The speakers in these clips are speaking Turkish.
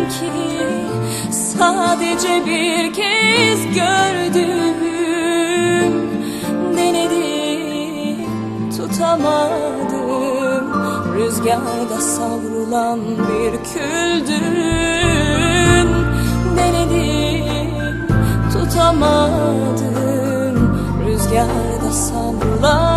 sanki Sadece bir kez gördüm. Denedim tutamadım Rüzgarda savrulan bir küldüm. Denedim tutamadım Rüzgarda savrulan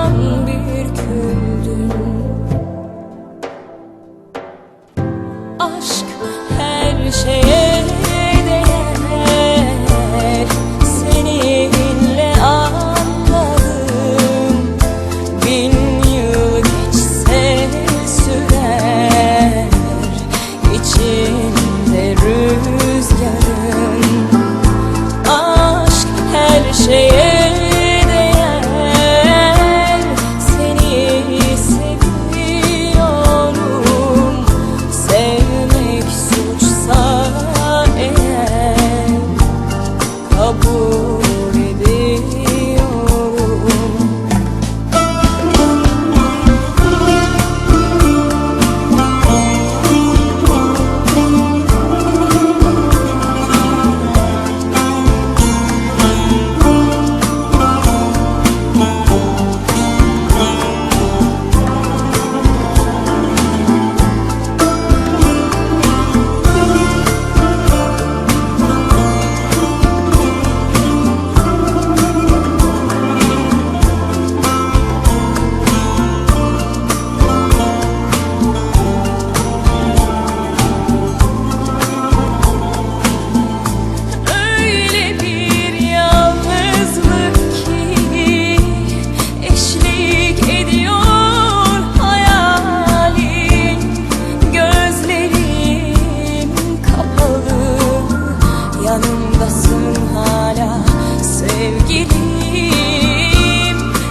yanımdasın hala sevgilim.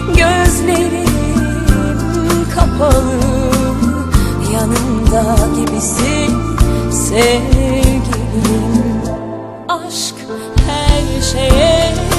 Gözlerim kapalı. Yanımda gibisin sevgilim. Aşk her şeye